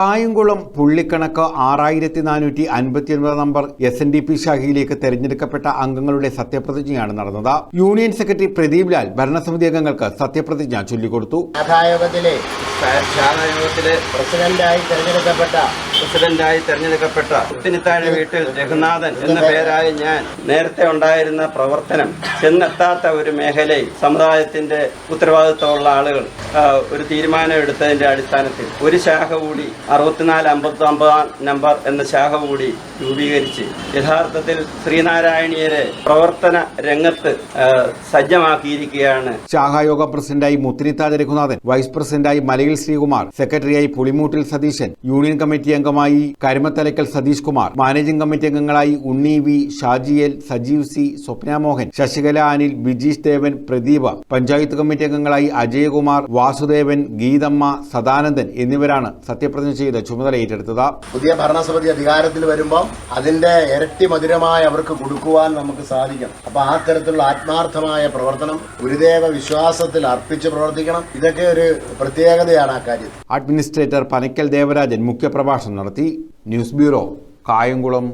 കായംകുളം പുള്ളിക്കണക്ക് ആറായിരത്തി നാനൂറ്റി അൻപത്തി ഒൻപത് number S N D P ശാഖയിലേക്ക് തെരഞ്ഞെടുക്കപ്പെട്ട അംഗങ്ങളുടെ സത്യപ്രതിജ്ഞയാണ് നടന്നത്. യൂണിയൻ സെക്രട്ടറി പ്രദീപ് ലാൽ ഭരണസമിതി അംഗങ്ങൾക്ക് സത്യപ്രതിജ്ഞ ചൊല്ലിക്കൊടുത്തു. പ്രസിഡന്റായി തെരഞ്ഞെടുക്കപ്പെട്ട പ്രസിഡന്റായി തെരഞ്ഞെടുക്കപ്പെട്ട കുത്തിനിത്താഴ് വീട്ടിൽ രഘുനാഥൻ എന്ന പേരായ ഞാൻ നേരത്തെ ഉണ്ടായിരുന്ന പ്രവർത്തനം ചെന്നെത്താത്ത ഒരു മേഖലയിൽ സമുദായത്തിന്റെ ഉത്തരവാദിത്തമുള്ള ആളുകൾ ഒരു തീരുമാനം എടുത്തതിന്റെ അടിസ്ഥാനത്തിൽ ഒരു ശാഖ കൂടി അറുപത്തിനാല് അമ്പത്തി ഒമ്പതാം നമ്പർ എന്ന ശാഖ കൂടി രൂപീകരിച്ച് യഥാർത്ഥത്തിൽ ശ്രീനാരായണീയരെ പ്രവർത്തന രംഗത്ത് സജ്ജമാക്കിയിരിക്കുകയാണ്. ശാഖായോഗ പ്രസിഡന്റായി മുത്തിരിത്താജ് രഘുനാഥൻ വൈസ് പ്രസിഡന്റായി മലയിൽ ശ്രീകുമാർ സെക്രട്ടറിയായി പുളിമൂട്ടിൽ സതീശൻ യൂണിയൻ കമ്മിറ്റി അംഗമായി കരിമത്തലക്കൽ സതീഷ് കുമാർ മാനേജിംഗ് കമ്മിറ്റി അംഗങ്ങളായി Unni V Shaji L Sajeev C Swapnamohan Sasikala Anil Bijeesh Devan Pradeepa panchayat committee അംഗങ്ങളായി അജയകുമാർ വാസുദേവൻ ഗീതമ്മ സദാനന്ദൻ എന്നിവരാണ് സത്യപ്രതിജ്ഞ ചെയ്ത് ചുമതല ഏറ്റെടുത്തത്. പുതിയ ഭരണസമിതി അധികാരത്തിൽ വരുമ്പോൾ അതിന്റെ ഇരട്ടി മധുരമായി അവർക്ക് കൊടുക്കുവാൻ നമുക്ക് സാധിക്കും അപ്പൊ ആ തരത്തിലുള്ള ആത്മാർത്ഥമായ പ്രവർത്തനം ഗുരുദേവ വിശ്വാസത്തിൽ അർപ്പിച്ച് പ്രവർത്തിക്കണം. ഇതൊക്കെ ഒരു പ്രത്യേകതയാണ് ആ കാര്യം. അഡ്മിനിസ്ട്രേറ്റർ പനക്കൽ ദേവരാജൻ മുഖ്യപ്രഭാഷണം നടത്തി ന്യൂസ് ബ്യൂറോ കായംകുളം